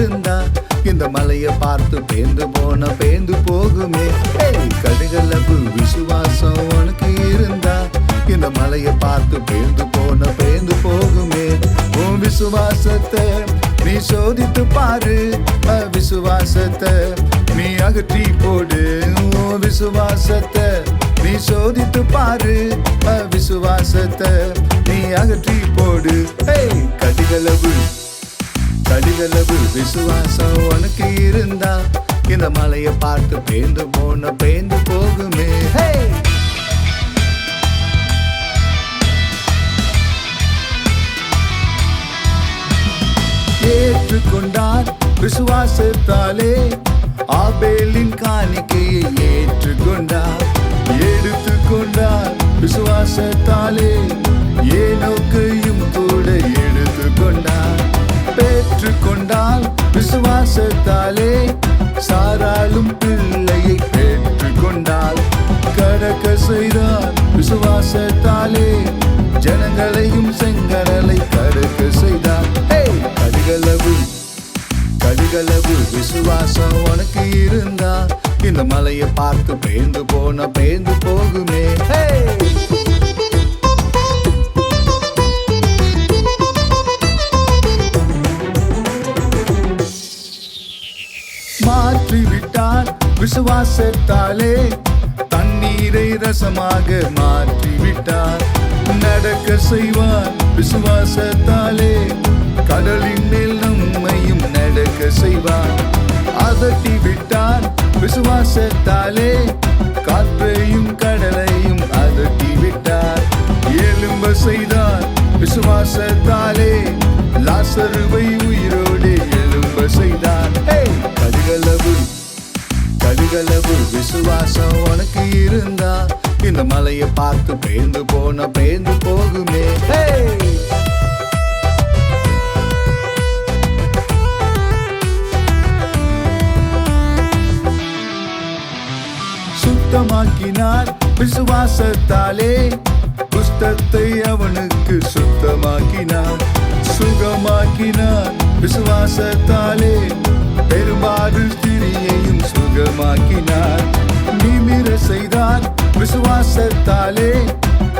இருந்தா இந்த மலைய பார்த்து பேந்து போன பேந்து போகுமே. கடுகளவு விசுவாசம் உனக்கு இருந்தா இந்த மலைய பார்த்து பேந்து போன பேந்து போகுமே. உன் விசுவாசத்தை நீ சோதித்து பாரு. விசுவாசத்தை நீ அகற்றி போடு. உன் விசுவாசத்தை நீ சோதித்து பாரு. விசுவாசத்தை நீ அகற்றி போடு. கடுகளவு கடுகளவு விசுவாசம் உனக்கு இருந்தா இந்த மலையை பார்த்து பேந்து போன பேந்து போகுமே. ஏற்றுக்கொண்டார் விசுவாசத்தாலே ஆபேலின் காணிக்கையை ஏற்றுக்கொண்டார். எடுத்துக்கொண்டார் விசுவாசத்தால் பெற்றுக்கொண்டால் விசுவாசத்தாலே சாராலும் பிள்ளையை பெற்றுக்கொண்டால் கடக்க செய்தார் விசுவாசத்தாலே ஜனங்களையும் செங்கடலை கடக்க செய்தார். Hey! கடுகளவு கடுகளவு விசுவாசம் உனக்கு இருந்தா. இந்த மலையை பார்த்து பேந்து போன பேந்து போகுமே. விசுவாசத்தாலே தண்ணீரை ரசமாக மாற்றிவிட்டார். நடக்க செய்வார் விசுவாசத்தாலே கடலின் மேல் நம்மையும் நடக்க செய்வார். அதட்டி விட்டார் விசுவாசத்தாலே காற்றையும் கடலையும் அதட்டி விட்டார். எலும்ப செய்தார் விசுவாசத்தாலே லாசருவை விசுவாசம் உனக்கு இருந்தா இந்த மலையை பார்த்து பேந்து போன பேந்து போகுமே. சுத்தமாக்கினார் விசுவாசத்தாலே புஸ்தத்தை அவனுக்கு சுத்தமாக்கினார். சுகமாக்கினார் விசுவாசத்தாலே பெரும்பாடு ஸ்திரியையும் சுகமாக்கினார். விசுவாசத்தாலே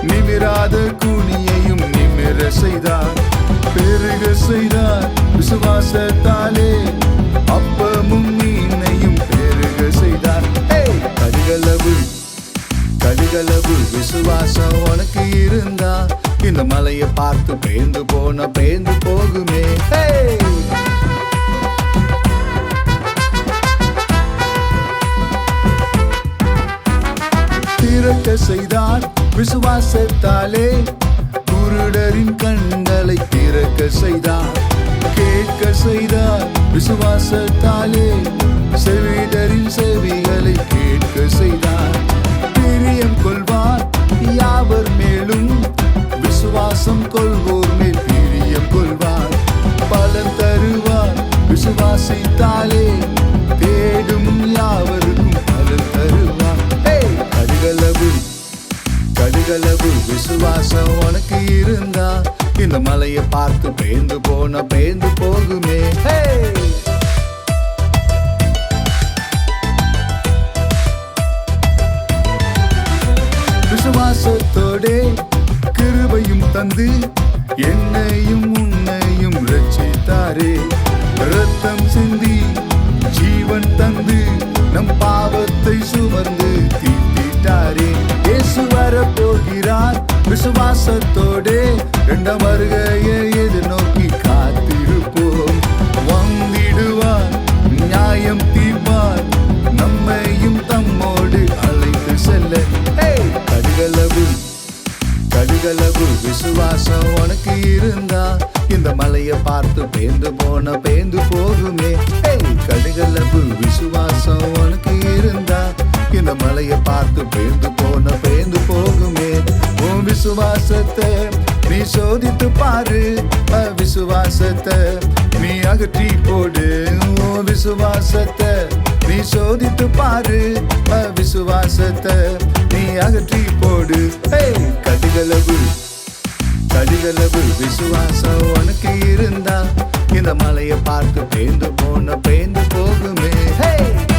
நிமிராத கூனியையும் நிமிர செய்தார். பெருக செய்தார் விசுவாசத்தாலே அப்பமும் மீனையும் பெருக செய்தார். கடுகளவு கடுகளவு விசுவாசம் உனக்கு இருந்தா இந்த மலையை பார்த்து பேந்து போன பேந்து விசுவாசத்தாலே குருடரின் கண்களை திறக்க செய்தார். கேட்க செய்தார். விசுவாசத்தாலே செவிடரின் செவிகளை கேட்க செய்தார். பிரியம் கொள்வார். யாவர் மேலும் விசுவாசம் கொள்வோர் மேல் பிரியம் கொள்வார். பலன் தருவார். விசுவாசித்தாலே பார்த்து பேந்து போன பேந்து போகுமே. Hey! விசுவாசத்தோடே கிருபையும் தந்து என்னையும் உன்னையும் ரட்சித்தாரே. ரத்தம் சிந்தி ஜீவன் தந்து நம் பாவத்தை சுமந்து தீட்டிட்டாரே இயேசு வரப்போகிறார். விசுவாசத்தோடே இரண்டாம் வருகையை எதிர்நோக்கி காத்திருப்போம். வந்திடுவார் நியாயம் தீர்ப்பார். நம்மையும் தம்மோடு அழைத்து செல்ல. கடுகளவு கடுகளவு விசுவாசம் உனக்கு இருந்தா. இந்த மலையை பார்த்து பேந்து போன பேந்து போகுமே. கடுகளவு விசுவாசம் உனக்கு இருந்தா. இந்த மலையை பார்த்து பேந்து போன பேந்து போகுமே. உன் விசுவாசத்தை நீ சோதித்து பாரு விசுவாசத்தை நீ அகற்றி போடு விசுவாசத்தை நீ சோதித்து பாரு விசுவாசத்தை நீ அகற்றி போடு Hey! கடுகளவு விசுவாசம் உனக்கு இருந்தா இந்த மலையை பார்த்து பேந்து போன பேந்து போகுமே Hey!